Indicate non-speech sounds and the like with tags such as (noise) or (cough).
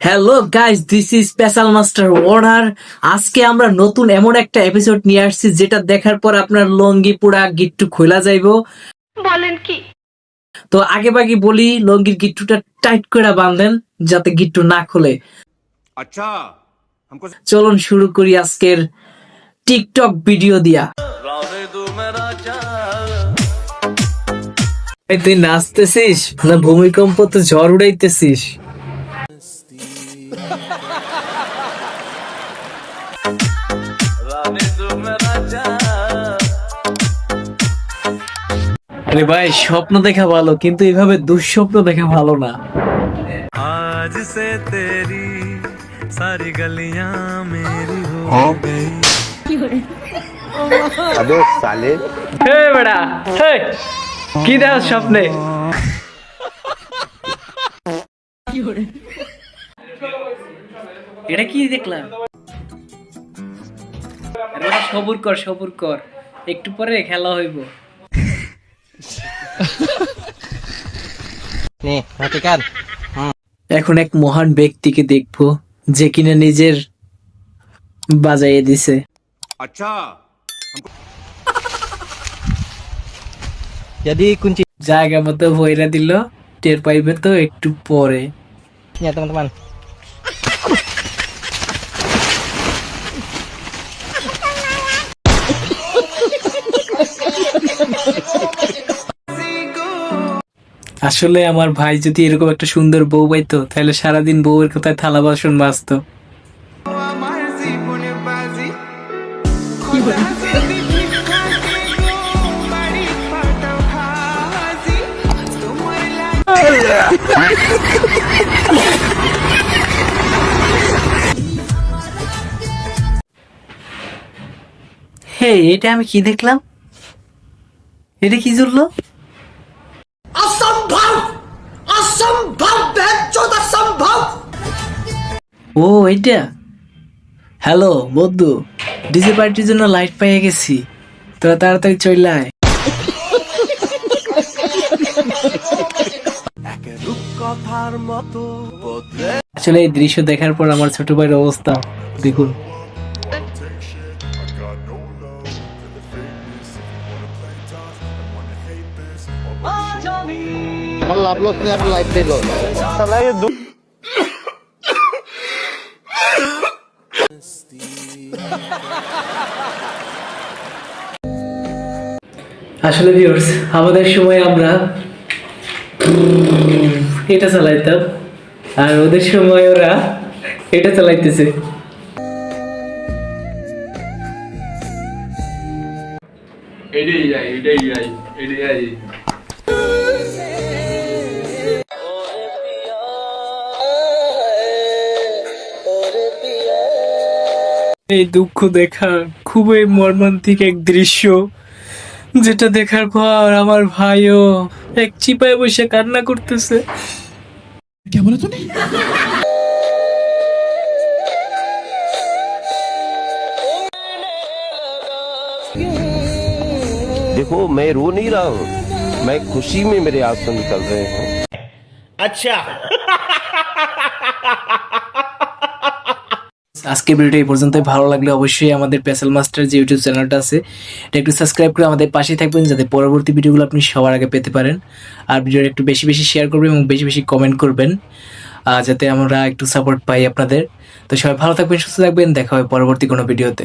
Hello guys this is special master owner আজকে আমরা নতুন এমন একটা এপিসোড নিয়ে আসছি যেটা দেখার পর আপনার লঙ্গি পুরা গিট্টু খোলা যাইব। বলেন কি? তো আগে বাকি বলি লঙ্গির গিট্টুটা টাইট করে বাঁধেন যাতে গিট্টু না খোলে। আচ্ছা চলুন শুরু করি আজকের টিকটক ভিডিও দিয়া। তুই নাচতেছিস না ভূমিকম্প তো ঝড় উড়াইতেছিস। আরে ভাই স্বপ্ন দেখা ভালো কিন্তু এভাবে দুঃস্বপ্ন দেখা ভালো না। আজ সে তেরি সারি গলিয়া মেরি হো হ্যাঁ। গই। আবে সালে? হে বড়া হে কি দাও স্বপ্নে? কি এটা কি দেখলাম? সবুর কর সবুর কর। একটু পরে খেলা হইব। এখন এক মহান ব্যক্তিকে দেখব যে কিনা নিজের বাজাইয়ে দিছে। আচ্ছা। যদি জায়গা মতো ভয়রা দিল টের পাইবে তো একটু পরে। তোমার আসলে আমার ভাই যদি এরকম একটা সুন্দর বউ পাইতো, তাহলে সারাদিন বউয়ের কোথায় থালা বাসন মাজতো। হে এটা আমি কি দেখলাম? এটা কি জুড়লো? ও এটা হ্যালো, বন্ধু ডিজে পার্টির জন্য লাইট পাইয়ে গেছি। তোরা তাড়াতাড়ি বদলে আসলে এই দৃশ্য দেখার পর আমার ছোট ভাইয়ের অবস্থা, দেখুন। আসলে ভিউর্স আমাদের সময় আমরা এটা চালাইতাম, আর ওদের সময় ওরা এটা চালাইতেছে। এটাই যাই এটাই যাই এটাই যাই এই দুঃখ দেখা খুবই মর্মান্তিক এক দৃশ্য যেটা দেখার পর আমার ভাইও এক চিপায় বসে কান্না করতেছে देखो मैं रो नहीं रहा हूँ मैं खुशी में मेरे आंसू निकल रहे हैं (laughs) আজকে ভিডিওটা এই পর্যন্ত ভালো লাগলে অবশ্যই আমাদের পেসেল মাস্টার যে ইউটিউব চ্যানেলটা আছে, এটা একটু সাবস্ক্রাইব করে আমাদের পাশে থাকবেন যাতে পরবর্তী ভিডিওগুলো আপনি সবার আগে পেতে পারেন। আর ভিডিওটা একটু বেশি বেশি শেয়ার করবেন এবং বেশি বেশি কমেন্ট করবেন যাতে আমরা একটু সাপোর্ট পাই আপনাদের। তো সবাই ভালো থাকবেন, সুস্থ থাকবেন। দেখা হবে পরবর্তী কোনো ভিডিওতে।